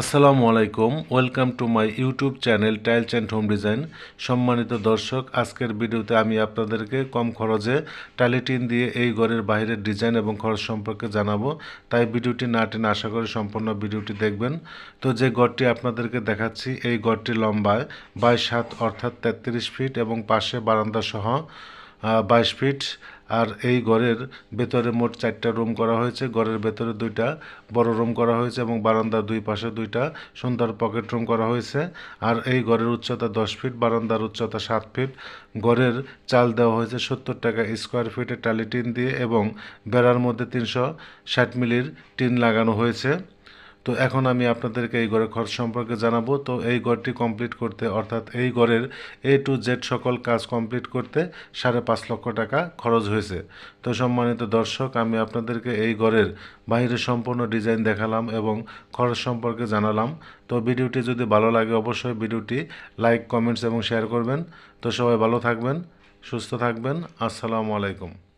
আসসালামু আলাইকুম, welcome to my YouTube channel tiles and home design. সম্মানিত দর্শক, আজকের ভিডিওতে আমি আপনাদেরকে কম খরচে টালিটিন দিয়ে এই ঘরের বাইরের ডিজাইন এবং খরচ সম্পর্কে জানাব। তাই ভিডিওটি না টেনে আশা করি সম্পূর্ণ ভিডিওটি দেখবেন। তো যে ঘরটি আপনাদেরকে দেখাচ্ছি, এই ঘরটি লম্বায় বাইশ হাত অর্থাৎ তেত্রিশ ফিট এবং পাশে বারান্দা সহ বাইশ ফিট। আর এই ঘরের ভেতরে মোট চারটা রুম করা হয়েছে। ঘরের ভেতরে দুইটা, বড় রুম করা হয়েছে এবং বারান্দার দুই পাশে দুইটা সুন্দর পকেট রুম করা হয়েছে। আর এই ঘরের উচ্চতা দশ ফিট, বারান্দার উচ্চতা সাত ফিট। ঘরের চাল দেওয়া হয়েছে সত্তর টাকা স্কোয়ার ফিটে টালি টিন দিয়ে এবং বেড়ার মধ্যে তিনশো ষাট মিলির টিন লাগানো হয়েছে। তো এখন আমি আপনাদেরকে এই ঘরের খরচ সম্পর্কে জানাব। তো এই ঘরটি কমপ্লিট করতে, অর্থাৎ এই ঘরের এ টু জেড সকল কাজ কমপ্লিট করতে সাড়ে পাঁচ লক্ষ টাকা খরচ হয়েছে। তো সম্মানিত দর্শক, আমি আপনাদেরকে এই ঘরের বাইরের সম্পূর্ণ ডিজাইন দেখালাম এবং খরচ সম্পর্কে জানালাম। তো ভিডিওটি যদি ভালো লাগে, অবশ্যই ভিডিওটি লাইক, কমেন্টস এবং শেয়ার করবেন। তো সবাই ভালো থাকবেন, সুস্থ থাকবেন। আসসালামু আলাইকুম।